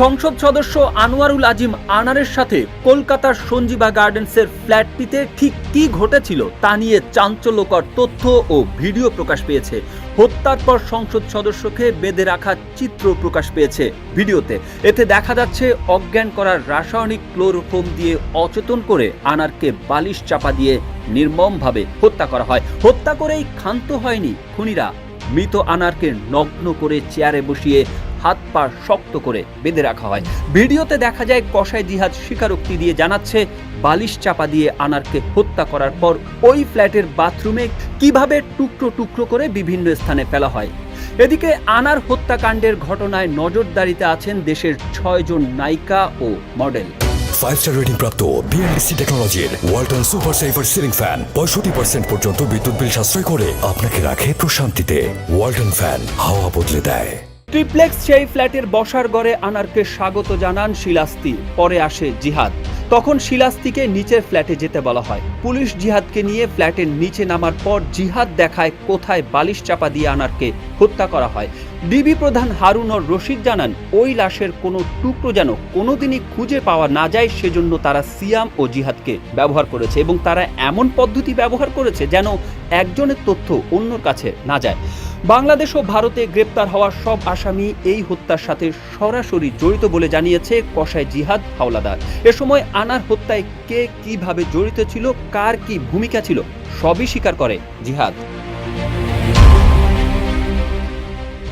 সংসদ সদস্য আনোয়ারুল আজিম আনারের সাথে কলকাতার সঞ্জীবা গার্ডেন্সের ফ্ল্যাটটিতে ঠিক কি ঘটেছিল তা নিয়ে চাঞ্চল্যকর তথ্য ও ভিডিও প্রকাশ পেয়েছে। হত্যার পর সংসদ সদস্যকে বেঁধে রাখা চিত্র প্রকাশ পেয়েছে ভিডিওতে। এতে দেখা যাচ্ছে, অজ্ঞান করার রাসায়নিক ক্লোরোফোম দিয়ে অচেতন করে আনারকে বালিশ চাপা দিয়ে নির্মমভাবে হত্যা করা হয়। হত্যা করেই ক্ষান্ত হয়নি খুনিরা। মৃত আনারকে নগ্ন করে চেয়ারে বসিয়ে হাত পা শক্ত করে বেঁধে রাখা হয়। ভিডিওতে দেখা যায় কসাই জিহাদ স্বীকারোক্তি দিয়ে জানাচ্ছে, বালিশ চাপা দিয়ে আনারকে হত্যা করার পর ওই ফ্ল্যাটের বাথরুমে কীভাবে টুকরো টুকরো করে বিভিন্ন স্থানে ফেলা হয়। এদিকে আনার হত্যাকাণ্ডের ঘটনায় নজরদারিতে আছেন দেশের ছয়জন নায়িকা ও মডেল। ফাইভ স্টার রেটিং প্রাপ্ত টেকনোলজির Walton super saver ceiling fan পঁয়ষট্টি পার্সেন্ট পর্যন্ত বিদ্যুৎ বিল সাশ্রয় করে আপনাকে রাখে প্রশান্তিতে। ওয়ালটন ফ্যান হাওয়া বদলে দেয়। ট্রিপ্লেক্স সেই ফ্ল্যাটের বসার ঘরে আনারকে স্বাগত জানান শিলাস্তি। পরে আসে জিহাদ। তখন শিলাস্তিকে নিচের ফ্ল্যাটে যেতে বলা হয়। পুলিশ জিহাদকে নিয়ে ফ্ল্যাটের নিচে নামার পর জিহাদ দেখায় কোথায় বালিশ চাপা দিয়ে আনারকে হত্যা করা হয়। ডিবি প্রধান হারুনর রশিদ জানান, ওই লাশের কোনো টুকরো যেন কোনোদিনই খুঁজে পাওয়া না যায়, সেজন্য তারা সিয়াম ও জিহাদকে ব্যবহার করেছে এবং তারা এমন পদ্ধতি ব্যবহার করেছে যেন একজনের তথ্য অন্যর কাছে না যায়। বাংলাদেশ ও ভারতে গ্রেপ্তার হওয়া সব আসামি এই হত্যার সাথে সরাসরি জড়িত বলে জানিয়েছে কসাই জিহাদ হাওলাদার। এ সময় আনার হত্যায় কে কীভাবে জড়িত ছিল, কার কি ভূমিকা ছিল, সবই স্বীকার করে জিহাদ।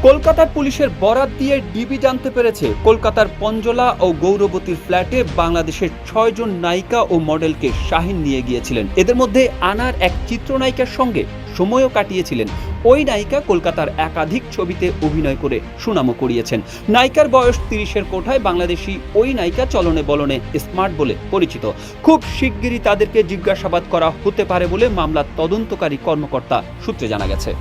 কলকাতার পুলিশের বরাত দিয়ে ডিবি জানতে পেরেছে, কলকাতার পঞ্জলা ও গৌরবতীর ফ্ল্যাটে বাংলাদেশের ছয়জন নায়িকা ও মডেলকে শাহিন নিয়ে গিয়েছিলেন। এদের মধ্যে আনার এক চিত্রনায়িকার সঙ্গে সময়ও কাটিয়েছিলেন। ওই নায়িকা কলকাতার একাধিক ছবিতে অভিনয় করে সুনামও করিয়েছেন। নায়িকার বয়স তিরিশের কোঠায়, বাংলাদেশি ওই নায়িকা চলনে বলনে স্মার্ট বলে পরিচিত। খুব শিগগিরই তাদেরকে জিজ্ঞাসাবাদ করা হতে পারে বলে মামলার তদন্তকারী কর্মকর্তা সূত্রে জানা গেছে।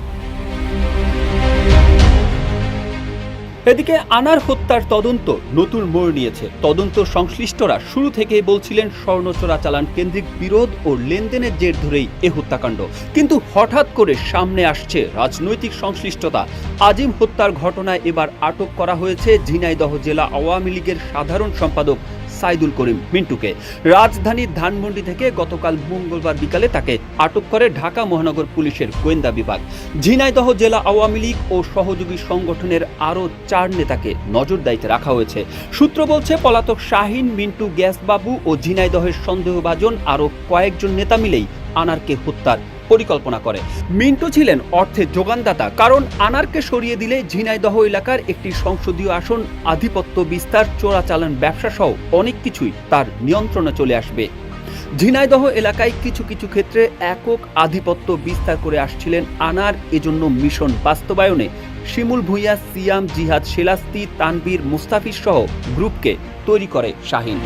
এদিকে আনার হত্যার তদন্ত নতুন মোড় নিয়েছে। তদন্ত সংশ্লিষ্টরা শুরু থেকেই বলছিলেন, স্বর্ণ চোরাচালান কেন্দ্রিক বিরোধ ও লেনদেনের জের ধরেই এ হত্যাকাণ্ড। কিন্তু হঠাৎ করে সামনে আসছে রাজনৈতিক সংশ্লিষ্টতা। আজিম হত্যার ঘটনায় এবার আটক করা হয়েছে ঝিনাইদহ জেলা আওয়ামী লীগের সাধারণ সম্পাদক সাইদুল করিম মিন্টুকে। রাজধানীর ধানমন্ডি থেকে গতকাল মঙ্গলবার বিকালে তাকে আটক করে ঢাকা মহানগর পুলিশের গোয়েন্দা বিভাগ। ঝিনাইদহ জেলা আওয়ামী লীগ ও সহযোগী সংগঠনের আরও চার নেতাকে নজরদারিতে রাখা হয়েছে। সূত্র বলছে, পলাতক শাহিন, মিন্টু, গ্যাসবাবু ও ঝিনাইদহের সন্দেহভাজন আরও কয়েকজন নেতা মিলেই আনারকে হত্যার পরিকল্পনা করে। মিন্টু ছিলেন অর্থের যোগানদাতা, কারণ আনারকে সরিয়ে দিলে ঝিনাইদহ এলাকার একটি সংসদীয় আসন আধিপত্য বিস্তার, চোরাচালান ব্যবসা সহ অনেক কিছুই তার নিয়ন্ত্রণে চলে আসবে। ঝিনাইদহ এলাকায় কিছু কিছু ক্ষেত্রে একক আধিপত্য বিস্তার করে আসছিলেন আনার। এজন্য মিশন বাস্তবায়নে শিমুল ভুঁইয়া, সিয়াম জিহাদ শেলাস্তি তানবীর মুস্তাফিজ সহ গ্রুপকে তৈরি করে শাহিন।